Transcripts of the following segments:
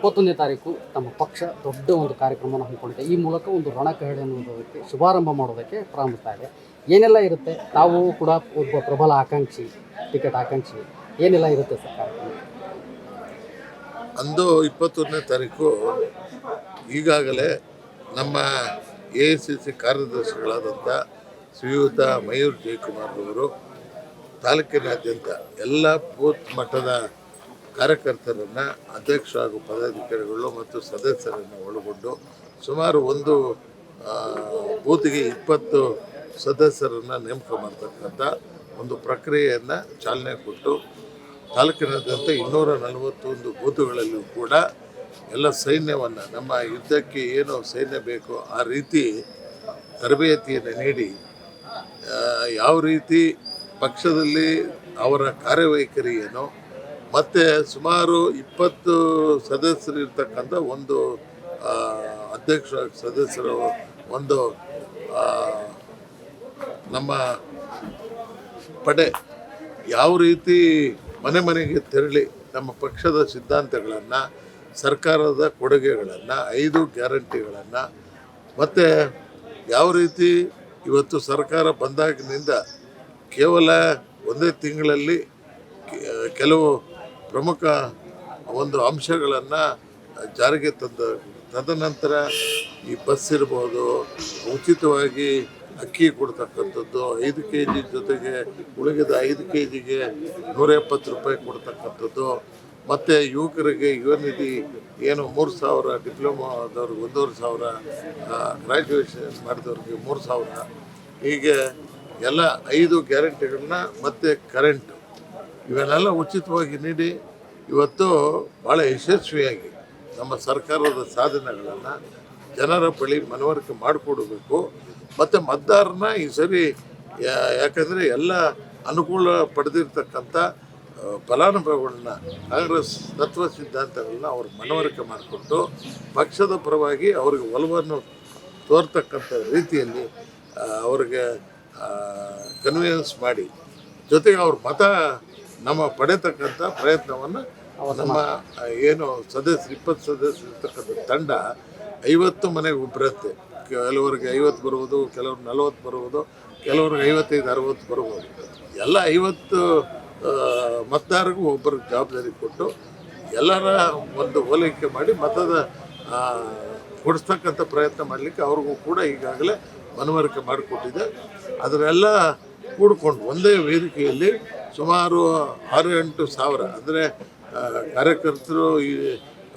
ಇಪ್ಪತ್ತೊಂದನೇ ತಾರೀಕು ತಮ್ಮ ಪಕ್ಷ ದೊಡ್ಡ ಒಂದು ಕಾರ್ಯಕ್ರಮವನ್ನು ಹಮ್ಮಿಕೊಂಡಿದೆ. ಈ ಮೂಲಕ ಒಂದು ರಣಕಹಳೆ ಅನ್ನೋದಕ್ಕೆ ಶುಭಾರಂಭ ಮಾಡೋದಕ್ಕೆ ಪ್ರಾರಂಭಿಸ್ತಾ ಇದೆ. ಏನೆಲ್ಲ ಇರುತ್ತೆ? ತಾವು ಕೂಡ ಒಬ್ಬ ಪ್ರಬಲ ಆಕಾಂಕ್ಷಿ, ಟಿಕೆಟ್ ಆಕಾಂಕ್ಷಿ, ಏನೆಲ್ಲ ಇರುತ್ತೆ ಸರ್ಕಾರ ಅಂದು ಇಪ್ಪತ್ತೊಂದನೇ ತಾರೀಕು ಈಗಾಗಲೇ ನಮ್ಮ ಎ ಐ ಸಿ ಸಿ ಕಾರ್ಯದರ್ಶಿಗಳಾದಂಥ ಶ್ರೀಯುತ ಮಯೂರ್ ಜಯಕುಮಾರ್ ಅವರು ತಾಲೂಕಿನಾದ್ಯಂತ ಎಲ್ಲ ಬೂತ್ ಮಟ್ಟದ ಕಾರ್ಯಕರ್ತರನ್ನು ಅಧ್ಯಕ್ಷ ಹಾಗೂ ಪದಾಧಿಕಾರಿಗಳು ಮತ್ತು ಸದಸ್ಯರನ್ನು ಒಳಗೊಂಡು ಸುಮಾರು ಒಂದು ಬೂತಿಗೆ ಇಪ್ಪತ್ತು ಸದಸ್ಯರನ್ನು ನೇಮಕ ಮಾಡ್ತಕ್ಕಂಥ ಒಂದು ಪ್ರಕ್ರಿಯೆಯನ್ನು ಚಾಲನೆ ಕೊಟ್ಟು ತಾಲೂಕಿನಾದ್ಯಂತ ಇನ್ನೂರ ನಲವತ್ತೊಂದು ಬೂತುಗಳಲ್ಲೂ ಕೂಡ ಎಲ್ಲ ಸೈನ್ಯವನ್ನು, ನಮ್ಮ ಯುದ್ಧಕ್ಕೆ ಏನು ಸೈನ್ಯ ಬೇಕೋ ಆ ರೀತಿ ತರಬೇತಿಯನ್ನು ನೀಡಿ ಯಾವ ರೀತಿ ಪಕ್ಷದಲ್ಲಿ ಅವರ ಕಾರ್ಯವೈಖರಿ ಏನು ಮತ್ತು ಸುಮಾರು ಇಪ್ಪತ್ತು ಸದಸ್ಯರು ಇರ್ತಕ್ಕಂಥ ಒಂದು ಅಧ್ಯಕ್ಷ ಸದಸ್ಯರು, ಒಂದು ನಮ್ಮ ಪಡೆ ಯಾವ ರೀತಿ ಮನೆ ಮನೆಗೆ ತೆರಳಿ ನಮ್ಮ ಪಕ್ಷದ ಸಿದ್ಧಾಂತಗಳನ್ನು, ಸರ್ಕಾರದ ಕೊಡುಗೆಗಳನ್ನು, ಐದು ಗ್ಯಾರಂಟಿಗಳನ್ನು, ಮತ್ತು ಯಾವ ರೀತಿ ಇವತ್ತು ಸರ್ಕಾರ ಬಂದಾಗಿನಿಂದ ಕೇವಲ ಒಂದೇ ತಿಂಗಳಲ್ಲಿ ಕೆಲವು ಪ್ರಮುಖ ಒಂದು ಅಂಶಗಳನ್ನು ಜಾರಿಗೆ ತಂದ ತದನಂತರ ಈ ಬಸ್ ಇರ್ಬೋದು, ಉಚಿತವಾಗಿ ಅಕ್ಕಿ ಕೊಡ್ತಕ್ಕಂಥದ್ದು, ಐದು ಕೆ ಜಿ ಜೊತೆಗೆ ಉಳಿದ ಐದು ಕೆ ಜಿಗೆ ನೂರ ಎಪ್ಪತ್ತು ರೂಪಾಯಿ ಕೊಡ್ತಕ್ಕಂಥದ್ದು. ಮತ್ತು ಯುವಕರಿಗೆ ಯುವ ನಿಧಿ ಏನು ಮೂರು ಸಾವಿರ ಡಿಪ್ಲೊಮಾದವ್ರಿಗೆ ಒಂದೂವರೆ ಸಾವಿರ ಗ್ರ್ಯಾಜುಯೇಷನ್ ಮಾಡಿದವ್ರಿಗೆ ಮೂರು ಸಾವಿರ. ಹೀಗೆ ಎಲ್ಲ ಐದು ಗ್ಯಾರಂಟಿಗಳನ್ನ ಮತ್ತು ಕರೆಂಟು ಇವನ್ನೆಲ್ಲ ಉಚಿತವಾಗಿ ನೀಡಿ ಇವತ್ತು ಭಾಳ ಯಶಸ್ವಿಯಾಗಿ ನಮ್ಮ ಸರ್ಕಾರದ ಸಾಧನೆಗಳನ್ನು ಜನರ ಬಳಿ ಮನವರಿಕೆ ಮಾಡಿಕೊಡಬೇಕು. ಮತ್ತು ಮತದಾರನ ಈ ಸರಿ ಯಾಕಂದರೆ ಎಲ್ಲ ಅನುಕೂಲ ಪಡೆದಿರ್ತಕ್ಕಂಥ ಫಲಾನುಭವಿಗಳನ್ನ ಕಾಂಗ್ರೆಸ್ ತತ್ವ ಸಿದ್ಧಾಂತಗಳನ್ನ ಅವ್ರಿಗೆ ಮನವರಿಕೆ ಮಾಡಿಕೊಟ್ಟು ಪಕ್ಷದ ಪರವಾಗಿ ಅವ್ರಿಗೆ ಒಲವನ್ನು ತೋರ್ತಕ್ಕಂಥ ರೀತಿಯಲ್ಲಿ ಅವ್ರಿಗೆ ಕನ್ವಿನ್ಸ್ ಮಾಡಿ ಜೊತೆಗೆ ಅವ್ರ ಮತ ನಮ್ಮ ಪಡೆತಕ್ಕಂಥ ಪ್ರಯತ್ನವನ್ನು ನಮ್ಮ ಏನು ಸದಸ್ಯರು, ಇಪ್ಪತ್ತು ಸದಸ್ಯರು ಇರ್ತಕ್ಕಂಥ ತಂಡ ಐವತ್ತು ಮನೆಗೆ ಒಬ್ಬರತ್ತೆ ಕೆಲವರಿಗೆ ಐವತ್ತು ಬರುವುದು ಕೆಲವ್ರು ನಲವತ್ತು ಬರುವುದು, ಕೆಲವ್ರಿಗೆ ಐವತ್ತೈದು, ಅರವತ್ತು ಬರ್ಬೋದು ಎಲ್ಲ ಐವತ್ತು ಮತದಾರರಿಗೂ ಒಬ್ಬರಿಗೆ ಜವಾಬ್ದಾರಿ ಕೊಟ್ಟು ಎಲ್ಲರ ಒಂದು ಹೋಲಿಕೆ ಮಾಡಿ ಮತದ ಕೊಡಿಸ್ತಕ್ಕಂಥ ಪ್ರಯತ್ನ ಮಾಡಲಿಕ್ಕೆ ಅವ್ರಿಗೂ ಕೂಡ ಈಗಾಗಲೇ ಮನವರಿಕೆ ಮಾಡಿಕೊಟ್ಟಿದೆ. ಅದರೆಲ್ಲ ಕೂಡಿಕೊಂಡು ಒಂದೇ ವೇದಿಕೆಯಲ್ಲಿ ಸುಮಾರು ಆರು ಎಂಟು ಸಾವಿರ. ಅಂದರೆ ಕಾರ್ಯಕರ್ತರು ಈ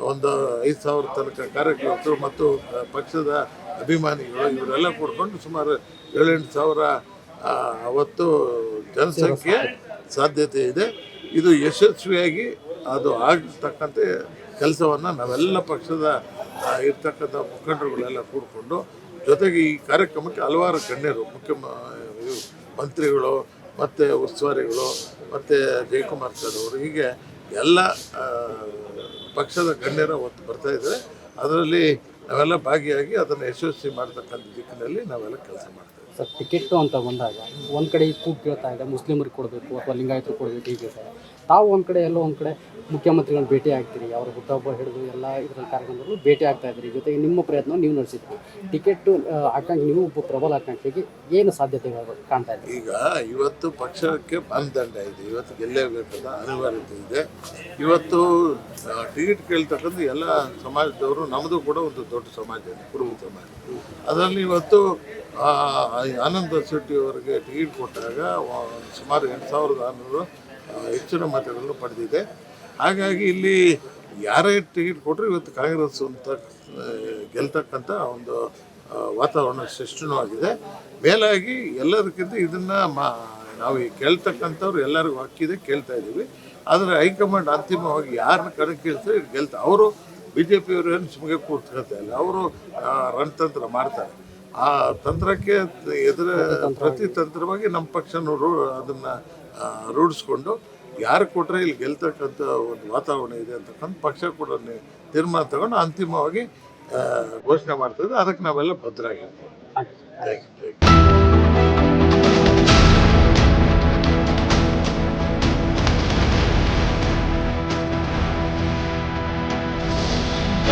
ಒಂದು ಐದು ಸಾವಿರ ತನಕ ಕಾರ್ಯಕರ್ತರು ಮತ್ತು ಪಕ್ಷದ ಅಭಿಮಾನಿಗಳು ಇವರೆಲ್ಲ ಕೂಡ್ಕೊಂಡು ಸುಮಾರು ಏಳೆಂಟು ಸಾವಿರ ಅವತ್ತು ಜನಸಂಖ್ಯೆ ಸಾಧ್ಯತೆ ಇದೆ. ಇದು ಯಶಸ್ವಿಯಾಗಿ ಅದು ಆಗತಕ್ಕಂಥ ಕೆಲಸವನ್ನು ನಾವೆಲ್ಲ ಪಕ್ಷದ ಇರ್ತಕ್ಕಂಥ ಮುಖಂಡರುಗಳೆಲ್ಲ ಕೂಡಿಕೊಂಡು ಜೊತೆಗೆ ಈ ಕಾರ್ಯಕ್ರಮಕ್ಕೆ ಹಲವಾರು ಗಣ್ಯರು ಮುಖ್ಯ ಮಂತ್ರಿಗಳು ಮತ್ತು ಉಸ್ತುವಾರಿಗಳು, ಮತ್ತು ಜಯಕುಮಾರ್ ಸರ್ ಅವರು, ಹೀಗೆ ಎಲ್ಲ ಪಕ್ಷದ ಗಣ್ಯರ ಒತ್ತು ಬರ್ತಾ ಇದ್ದಾರೆ ಅದರಲ್ಲಿ ನಾವೆಲ್ಲ ಭಾಗಿಯಾಗಿ ಅದನ್ನು ಯಶಸ್ವಿ ಮಾಡ್ತಕ್ಕಂಥ ದಿಕ್ಕಿನಲ್ಲಿ ನಾವೆಲ್ಲ ಕೆಲಸ ಮಾಡ್ತೇವೆ. ಸರ್ ಟಿಕೆಟ್ಟು ಅಂತ ಬಂದಾಗ ಒಂದು ಕಡೆ ಈ ಕೂಗ್ ಕೇಳ್ತಾ ಇದೆ, ಮುಸ್ಲಿಮರಿಗೆ ಕೊಡಬೇಕು ಅಥವಾ ಲಿಂಗಾಯತರು ಕೊಡಬೇಕು, ಹೀಗೆ ಸರ್. ತಾವು ಒಂದು ಕಡೆ, ಎಲ್ಲೋ ಒಂದು ಕಡೆ ಮುಖ್ಯಮಂತ್ರಿಗಳನ್ನ ಭೇಟಿ ಆಗ್ತೀರಿ, ಅವ್ರ ಹುಟ್ಟಹಬ್ಬ ಹಿಡಿದು ಎಲ್ಲ ಇದರ ಕಾರ್ಯಕ್ರಮದಲ್ಲೂ ಭೇಟಿ ಆಗ್ತಾ ಇದ್ರಿ. ಜೊತೆಗೆ ನಿಮ್ಮ ಪ್ರಯತ್ನ ನೀವು ನಡೆಸಿದ್ರಿ. ಟಿಕೆಟ್ಟು ಆಕಾಂಕ್ಷಿ ನೀವು ಒಬ್ಬ ಪ್ರಬಲ ಆಕಾಂಕ್ಷಿಗೆ ಏನು ಸಾಧ್ಯತೆಗಳು ಕಾಣ್ತಾ ಇದೆ ಈಗ ಇವತ್ತು ಪಕ್ಷಕ್ಕೆ ಮಾನದಂಡ ಇದೆ. ಇವತ್ತು ಗೆಲ್ಲೇಬೇಕಾದ ಅನಿವಾರ್ಯತೆ ಇದೆ. ಇವತ್ತು ಟಿಕೆಟ್ ಕೇಳ್ತಕ್ಕಂಥ ಎಲ್ಲ ಸಮಾಜದವರು ನಮ್ಮದು ಕೂಡ ಒಂದು ದೊಡ್ಡ ಸಮಾಜ, ಕುರುಬ ಸಮಾಜ. ಅದರಲ್ಲಿ ಇವತ್ತು ಆನಂದ ಶೆಟ್ಟಿಯವರಿಗೆ ಟಿಕೆಟ್ ಕೊಟ್ಟಾಗ ಸುಮಾರು ಎಂಟು ಸಾವಿರದ ಆರುನೂರು ಹೆಚ್ಚಿನ ಮತಗಳನ್ನು ಪಡೆದಿದೆ. ಹಾಗಾಗಿ ಇಲ್ಲಿ ಯಾರೇ ಟಿಕೆಟ್ ಕೊಟ್ಟರು ಇವತ್ತು ಕಾಂಗ್ರೆಸ್ ಅಂತ ಗೆಲ್ತಕ್ಕಂಥ ಒಂದು ವಾತಾವರಣ ಸೃಷ್ಟಿನೂ ಆಗಿದೆ. ಮೇಲಾಗಿ ಎಲ್ಲದಕ್ಕಿಂತ ಇದನ್ನು ಮಾ, ನಾವು ಈ ಕೇಳ್ತಕ್ಕಂಥವ್ರು ಎಲ್ಲರಿಗೂ ಹಕ್ಕಿದೆ, ಕೇಳ್ತಾ ಇದ್ದೀವಿ. ಆದರೆ ಹೈಕಮಾಂಡ್ ಅಂತಿಮವಾಗಿ ಯಾರನ್ನ ಕಡೆ ಕೇಳ್ತಾರೆ ಗೆಲ್ತಾ ಅವರು ಬಿ ಜೆ ಪಿಯವರು ಏನು ಸುಮಗೆ ಕೂತ್ಕೊಳ್ತಾ ಇಲ್ಲ. ಅವರು ರಣತಂತ್ರ ಮಾಡ್ತಾರೆ. ಆ ತಂತ್ರಕ್ಕೆ ಎದುರು ಪ್ರತಿ ತಂತ್ರವಾಗಿ ನಮ್ಮ ಪಕ್ಷನೂ ರೂ ಅದನ್ನು ರೂಢಿಸ್ಕೊಂಡು ಯಾರು ಕೊಟ್ಟರೆ ಇಲ್ಲಿ ಗೆಲ್ತಕ್ಕಂಥ ಒಂದು ವಾತಾವರಣ ಇದೆ ಅಂತಕ್ಕಂಥ ಪಕ್ಷ ಕೂಡ ತೀರ್ಮಾನ ತಗೊಂಡು ಅಂತಿಮವಾಗಿ ಘೋಷಣೆ ಮಾಡ್ತದೆ ಅದಕ್ಕೆ ನಾವೆಲ್ಲ ಭದ್ರಾಗಿರ್ತೀವಿ.